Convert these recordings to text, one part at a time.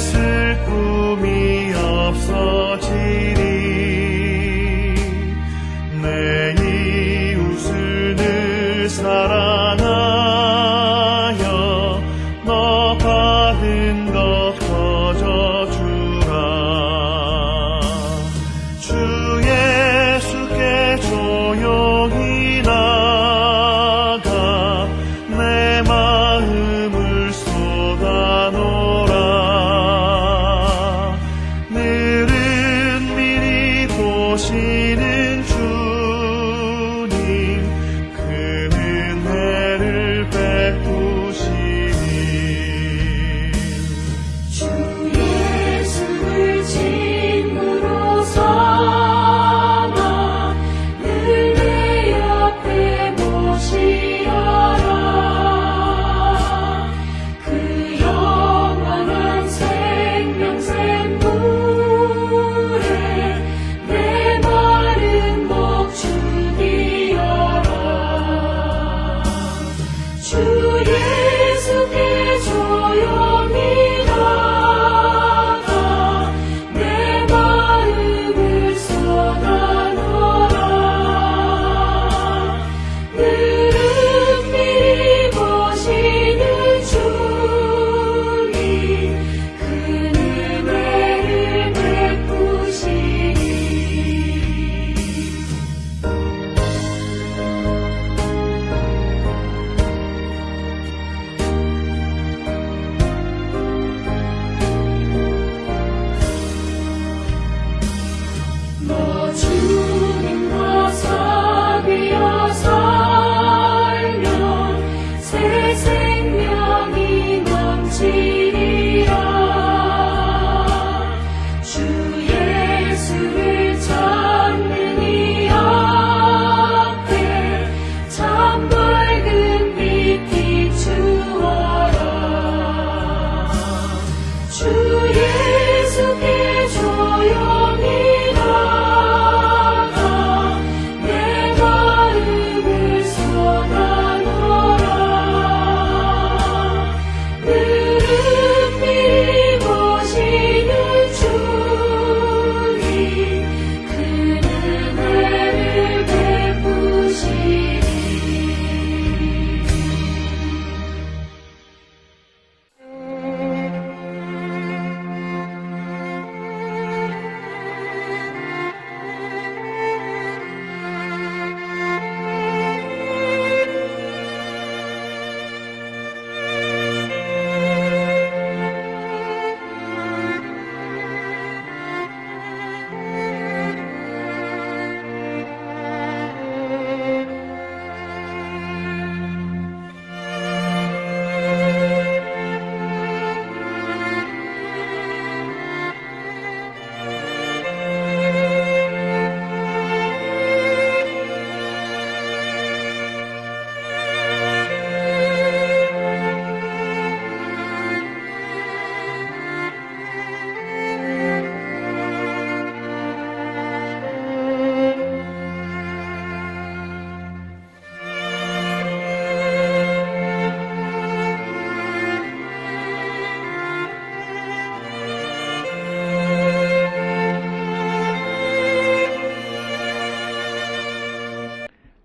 있을 꿈이 없어.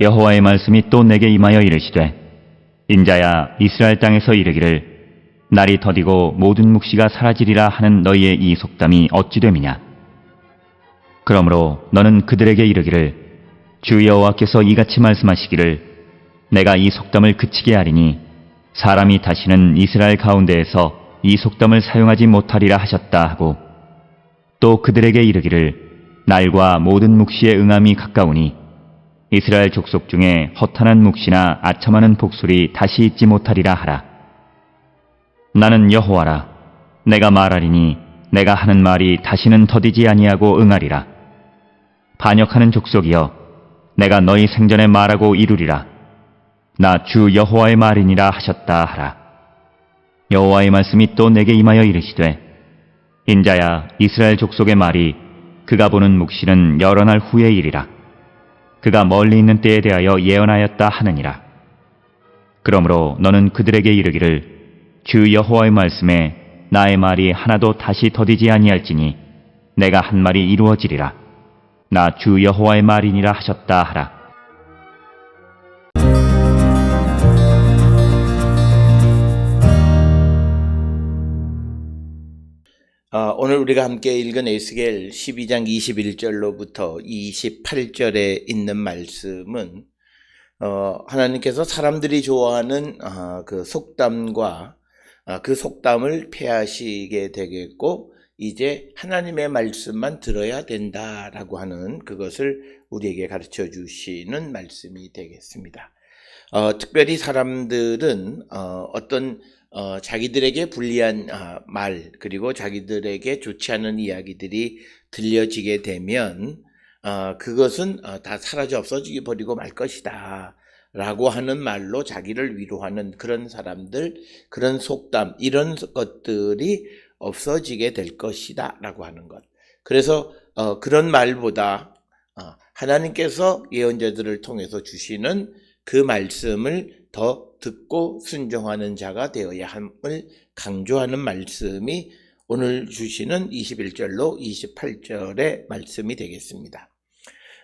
여호와의 말씀이 또 내게 임하여 이르시되 인자야 이스라엘 땅에서 이르기를 날이 더디고 모든 묵시가 사라지리라 하는 너희의 이 속담이 어찌 됨이냐? 그러므로 너는 그들에게 이르기를 주 여호와께서 이같이 말씀하시기를 내가 이 속담을 그치게 하리니 사람이 다시는 이스라엘 가운데에서 이 속담을 사용하지 못하리라 하셨다 하고 또 그들에게 이르기를 날과 모든 묵시의 응함이 가까우니 이스라엘 족속 중에 허탄한 묵시나 아첨하는 복술이 다시 있지 못하리라 하라. 나는 여호와라. 내가 말하리니 내가 하는 말이 다시는 더디지 아니하고 응하리라. 반역하는 족속이여 내가 너희 생전에 말하고 이루리라. 나 주 여호와의 말이니라 하셨다 하라. 여호와의 말씀이 또 내게 임하여 이르시되 인자야 이스라엘 족속의 말이 그가 보는 묵시는 여러 날 후의 일이라. 그가 멀리 있는 때에 대하여 예언하였다 하느니라. 그러므로 너는 그들에게 이르기를 주 여호와의 말씀에 나의 말이 하나도 다시 더디지 아니할지니 내가 한 말이 이루어지리라. 나 주 여호와의 말이니라 하셨다 하라. 오늘 우리가 함께 읽은 에스겔 12장 21절로부터 28절에 있는 말씀은 어, 하나님께서 사람들이 좋아하는 아, 그 속담과 아, 그 속담을 폐하시게 되겠고 이제 하나님의 말씀만 들어야 된다라고 하는 그것을 우리에게 가르쳐 주시는 말씀이 되겠습니다. 어, 특별히 사람들은 어, 어떤 어, 자기들에게 불리한 아, 말 그리고 자기들에게 좋지 않은 이야기들이 들려지게 되면 어, 그것은 어, 다 사라져 없어지게 버리고 말 것이다. 라고 하는 말로 자기를 위로하는 그런 사람들, 그런 속담, 이런 것들이 없어지게 될 것이다. 라고 하는 것. 그래서, 어, 그런 말보다, 어, 하나님께서 예언자들을 통해서 주시는 그 말씀을 더 듣고 순종하는 자가 되어야 함을 강조하는 말씀이 오늘 주시는 21절로 28절의 말씀이 되겠습니다.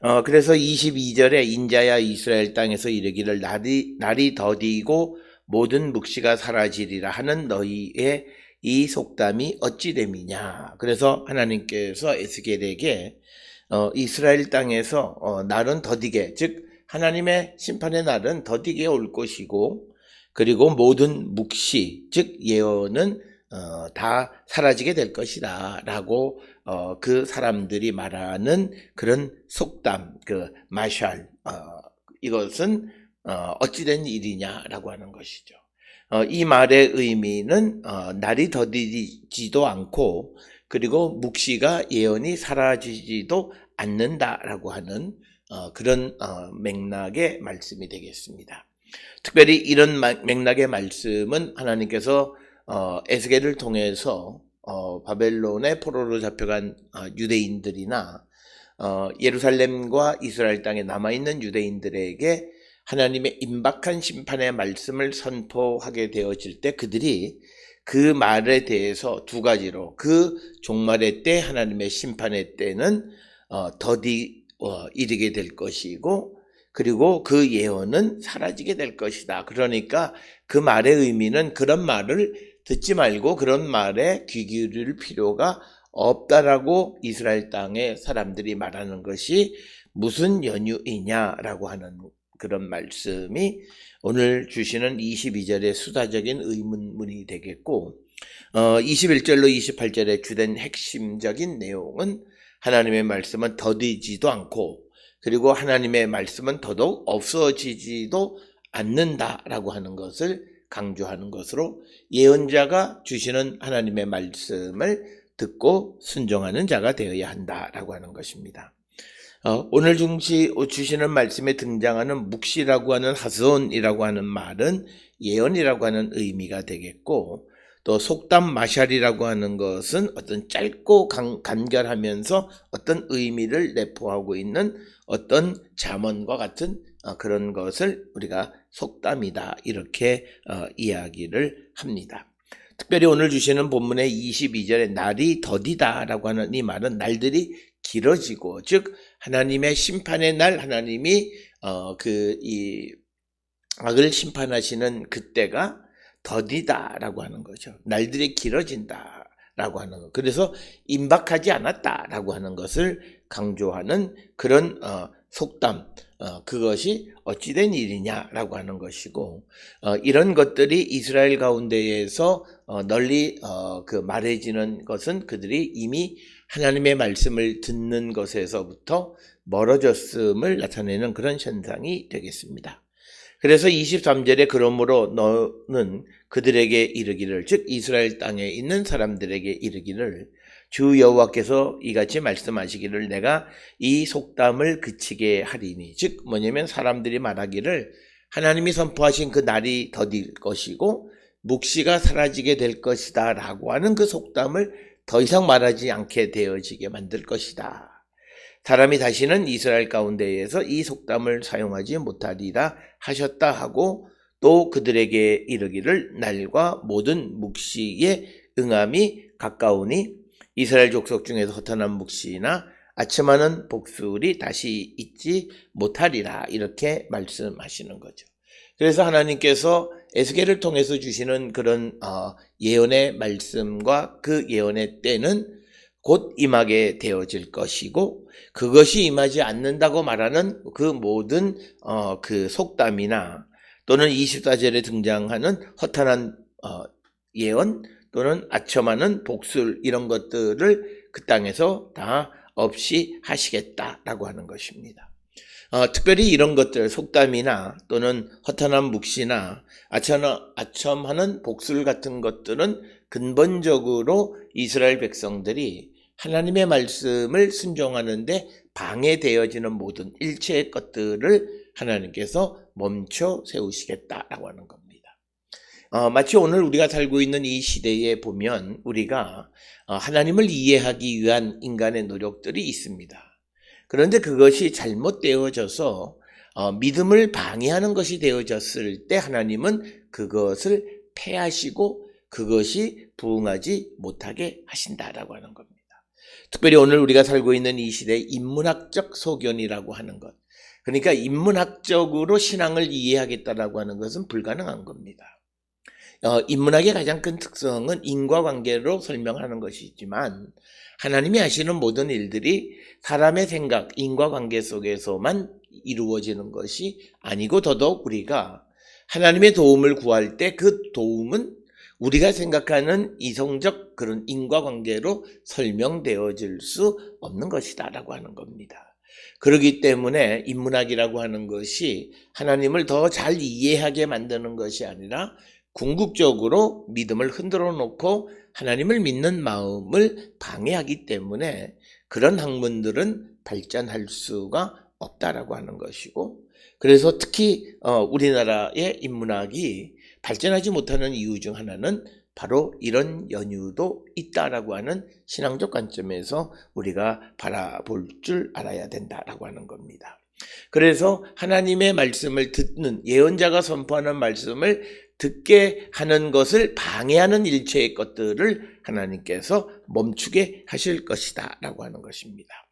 어, 그래서 22절에 인자야 이스라엘 땅에서 이르기를 날이, 날이 더디고 모든 묵시가 사라지리라 하는 너희의 이 속담이 어찌 됨이냐. 그래서 하나님께서 에스겔에게 어, 이스라엘 땅에서 어, 날은 더디게, 즉 하나님의 심판의 날은 더디게 올 것이고 그리고 모든 묵시, 즉 예언은 어, 다 사라지게 될 것이다. 라고, 어, 그 사람들이 말하는 그런 속담, 그, 마샬, 어, 이것은, 어, 어찌된 일이냐라고 하는 것이죠. 어, 이 말의 의미는, 어, 날이 더디지도 않고, 그리고 묵시가 예언이 사라지지도 않는다라고 하는, 어, 그런, 어, 맥락의 말씀이 되겠습니다. 특별히 이런 마- 맥락의 말씀은 하나님께서 어, 에스겔을 통해서 어, 바벨론의 포로로 잡혀간 어, 유대인들이나 어, 예루살렘과 이스라엘 땅에 남아 있는 유대인들에게 하나님의 임박한 심판의 말씀을 선포하게 되어질 때 그들이 그 말에 대해서 두 가지로 그 종말의 때 하나님의 심판의 때는 어, 더디 어, 이르게 될 것이고 그리고 그 예언은 사라지게 될 것이다. 그러니까 그 말의 의미는 그런 말을 듣지 말고 그런 말에 귀 기울일 필요가 없다라고 이스라엘 땅의 사람들이 말하는 것이 무슨 연유이냐라고 하는 그런 말씀이 오늘 주시는 22절의 수다적인 의문문이 되겠고 어, 21절로 28절의 주된 핵심적인 내용은 하나님의 말씀은 더디지도 않고 그리고 하나님의 말씀은 더더욱 없어지지도 않는다라고 하는 것을 강조하는 것으로 예언자가 주시는 하나님의 말씀을 듣고 순종하는 자가 되어야 한다라고 하는 것입니다. 어, 오늘 중시 주시는 말씀에 등장하는 묵시라고 하는 하손이라고 하는 말은 예언이라고 하는 의미가 되겠고 또 속담 마샬이라고 하는 것은 어떤 짧고 간, 간결하면서 어떤 의미를 내포하고 있는 어떤 잠언과 같은 어, 그런 것을 우리가 속담이다 이렇게 어, 이야기를 합니다. 특별히 오늘 주시는 본문의 22절에 날이 더디다라고 하는 이 말은 날들이 길어지고 즉 하나님의 심판의 날 하나님이 어, 그 이 악을 심판하시는 그때가 더디다라고 하는 거죠. 날들이 길어진다라고 하는 거. 그래서 임박하지 않았다라고 하는 것을 강조하는 그런 어, 속담, 어, 그것이 어찌된 일이냐라고 하는 것이고, 어, 이런 것들이 이스라엘 가운데에서 어, 널리 어, 그 말해지는 것은 그들이 이미 하나님의 말씀을 듣는 것에서부터 멀어졌음을 나타내는 그런 현상이 되겠습니다. 그래서 23절에 그러므로 너는 그들에게 이르기를 즉 이스라엘 땅에 있는 사람들에게 이르기를 주 여호와께서 이같이 말씀하시기를 내가 이 속담을 그치게 하리니 즉 뭐냐면 사람들이 말하기를 하나님이 선포하신 그 날이 더딜 것이고 묵시가 사라지게 될 것이다라고 하는 그 속담을 더 이상 말하지 않게 되어지게 만들 것이다. 사람이 다시는 이스라엘 가운데에서 이 속담을 사용하지 못하리라 하셨다 하고 또 그들에게 이르기를 날과 모든 묵시의 응함이 가까우니 이스라엘 족속 중에서 허탄한 묵시나 아첨하는 복술이 다시 있지 못하리라 이렇게 말씀하시는 거죠. 그래서 하나님께서 에스겔을 통해서 주시는 그런 어, 예언의 말씀과 그 예언의 때는 곧 임하게 되어질 것이고 그것이 임하지 않는다고 말하는 그 모든 어, 그 속담이나 또는 24절에 등장하는 허탄한 어, 예언 또는 아첨하는 복술 이런 것들을 그 땅에서 다 없이 하시겠다라고 하는 것입니다. 어, 특별히 이런 것들 속담이나 또는 허탄한 묵시나 아첨하, 아첨하는 복술 같은 것들은 근본적으로 이스라엘 백성들이 하나님의 말씀을 순종하는데 방해되어지는 모든 일체의 것들을 하나님께서 멈춰 세우시겠다라고 하는 겁니다. 어, 마치 오늘 우리가 살고 있는 이 시대에 보면 우리가 어, 하나님을 이해하기 위한 인간의 노력들이 있습니다. 그런데 그것이 잘못되어져서 어, 믿음을 방해하는 것이 되어졌을 때 하나님은 그것을 패하시고 그것이 부응하지 못하게 하신다라고 하는 겁니다. 특별히 오늘 우리가 살고 있는 이 시대의 인문학적 소견이라고 하는 것. 그러니까 인문학적으로 신앙을 이해하겠다라고 하는 것은 불가능한 겁니다. 어, 인문학의 가장 큰 특성은 인과관계로 설명하는 것이지만 하나님이 하시는 모든 일들이 사람의 생각, 인과관계 속에서만 이루어지는 것이 아니고 더더욱 우리가 하나님의 도움을 구할 때 그 도움은 우리가 생각하는 이성적 그런 인과관계로 설명되어질 수 없는 것이다 라고 하는 겁니다. 그렇기 때문에 인문학이라고 하는 것이 하나님을 더 잘 이해하게 만드는 것이 아니라 궁극적으로 믿음을 흔들어 놓고 하나님을 믿는 마음을 방해하기 때문에 그런 학문들은 발전할 수가 없다라고 하는 것이고 그래서 특히 어, 우리나라의 인문학이 발전하지 못하는 이유 중 하나는 바로 이런 연유도 있다라고 하는 신앙적 관점에서 우리가 바라볼 줄 알아야 된다라고 하는 겁니다. 그래서 하나님의 말씀을 듣는 예언자가 선포하는 말씀을 듣게 하는 것을 방해하는 일체의 것들을 하나님께서 멈추게 하실 것이다 라고 하는 것입니다.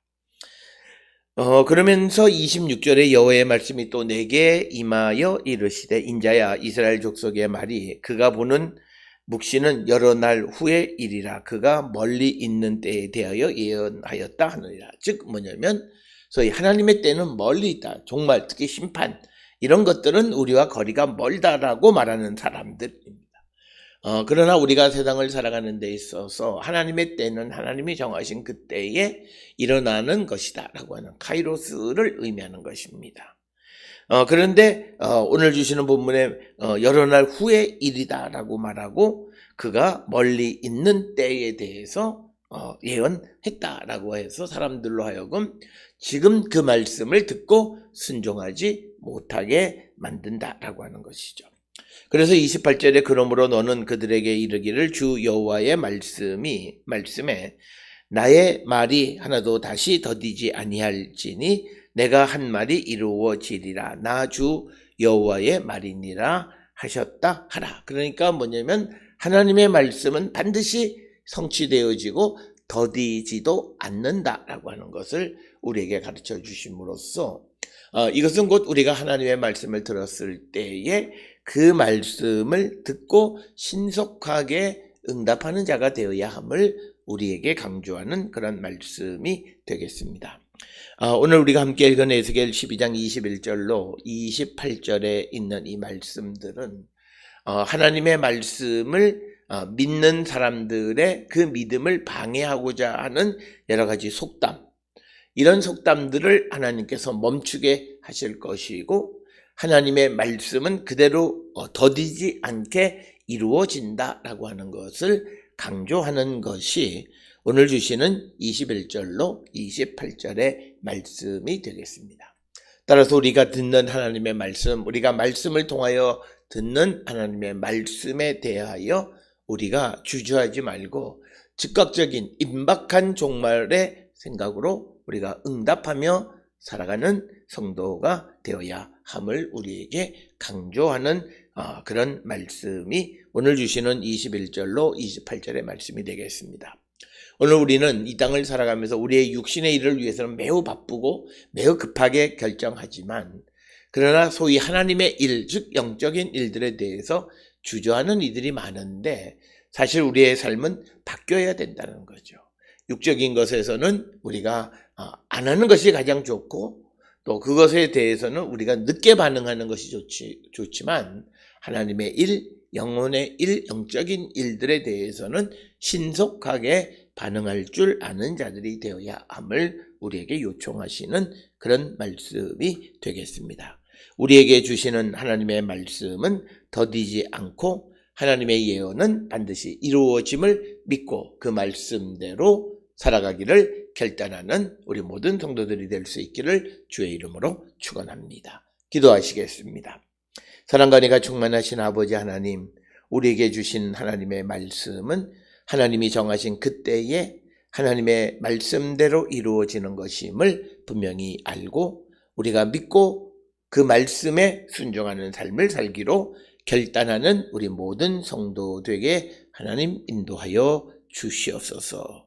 어, 그러면서 26절에 여호와의 말씀이 또 내게 임하여 이르시되 인자야 이스라엘 족속의 말이 그가 보는 묵시는 여러 날 후의 일이라. 그가 멀리 있는 때에 대하여 예언하였다 하느니라. 즉 뭐냐면 소위 하나님의 때는 멀리 있다. 정말 특히 심판 이런 것들은 우리와 거리가 멀다라고 말하는 사람들입니다. 어, 그러나 우리가 세상을 살아가는 데 있어서 하나님의 때는 하나님이 정하신 그 때에 일어나는 것이다 라고 하는 카이로스를 의미하는 것입니다. 어, 그런데 어, 오늘 주시는 본문에 어, 여러 날 후의 일이다 라고 말하고 그가 멀리 있는 때에 대해서 어, 예언했다 라고 해서 사람들로 하여금 지금 그 말씀을 듣고 순종하지 못하게 만든다 라고 하는 것이죠. 그래서 28절에 그러므로 너는 그들에게 이르기를 주 여호와의 말씀이 말씀에 나의 말이 하나도 다시 더디지 아니할지니 내가 한 말이 이루어지리라 나 주 여호와의 말이니라 하셨다 하라. 그러니까 뭐냐면 하나님의 말씀은 반드시 성취되어지고 더디지도 않는다라고 하는 것을 우리에게 가르쳐 주심으로써 어, 이것은 곧 우리가 하나님의 말씀을 들었을 때에 그 말씀을 듣고 신속하게 응답하는 자가 되어야 함을 우리에게 강조하는 그런 말씀이 되겠습니다. 아, 오늘 우리가 함께 읽은 에스겔 12장 21절로 28절에 있는 이 말씀들은 어, 하나님의 말씀을 어, 믿는 사람들의 그 믿음을 방해하고자 하는 여러 가지 속담, 이런 속담들을 하나님께서 멈추게 하실 것이고 하나님의 말씀은 그대로 어, 더디지 않게 이루어진다라고 하는 것을 강조하는 것이 오늘 주시는 21절로 28절의 말씀이 되겠습니다. 따라서 우리가 듣는 하나님의 말씀, 우리가 말씀을 통하여 듣는 하나님의 말씀에 대하여 우리가 주저하지 말고 즉각적인 임박한 종말의 생각으로 우리가 응답하며 살아가는 성도가 되어야 함을 우리에게 강조하는 어, 그런 말씀이 오늘 주시는 21절로 28절의 말씀이 되겠습니다. 오늘 우리는 이 땅을 살아가면서 우리의 육신의 일을 위해서는 매우 바쁘고 매우 급하게 결정하지만 그러나 소위 하나님의 일, 즉 영적인 일들에 대해서 주저하는 이들이 많은데 사실 우리의 삶은 바뀌어야 된다는 거죠. 육적인 것에서는 우리가 어, 안 하는 것이 가장 좋고 또 그것에 대해서는 우리가 늦게 반응하는 것이 좋지, 좋지만 하나님의 일, 영혼의 일, 영적인 일들에 대해서는 신속하게 반응할 줄 아는 자들이 되어야 함을 우리에게 요청하시는 그런 말씀이 되겠습니다. 우리에게 주시는 하나님의 말씀은 더디지 않고 하나님의 예언은 반드시 이루어짐을 믿고 그 말씀대로 살아가기를 결단하는 우리 모든 성도들이 될 수 있기를 주의 이름으로 축원합니다. 기도하시겠습니다. 사랑과 은혜가 충만하신 아버지 하나님, 우리에게 주신 하나님의 말씀은 하나님이 정하신 그때에 하나님의 말씀대로 이루어지는 것임을 분명히 알고 우리가 믿고 그 말씀에 순종하는 삶을 살기로 결단하는 우리 모든 성도 되게 하나님 인도하여 주시옵소서.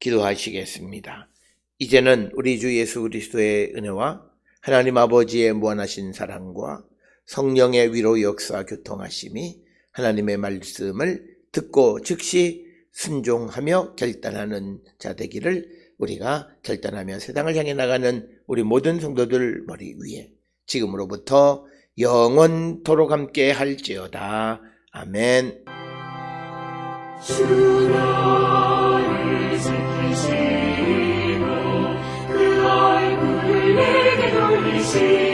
기도하시겠습니다. 이제는 우리 주 예수 그리스도의 은혜와 하나님 아버지의 무한하신 사랑과 성령의 위로 역사 교통하심이 하나님의 말씀을 듣고 즉시 순종하며 결단하는 자 되기를 우리가 결단하며 세상을 향해 나가는 우리 모든 성도들 머리 위에 지금으로부터 영원토록 함께 할지어다. 아멘. 주너 를 지키시고 그 얼굴을 내게 돌리시고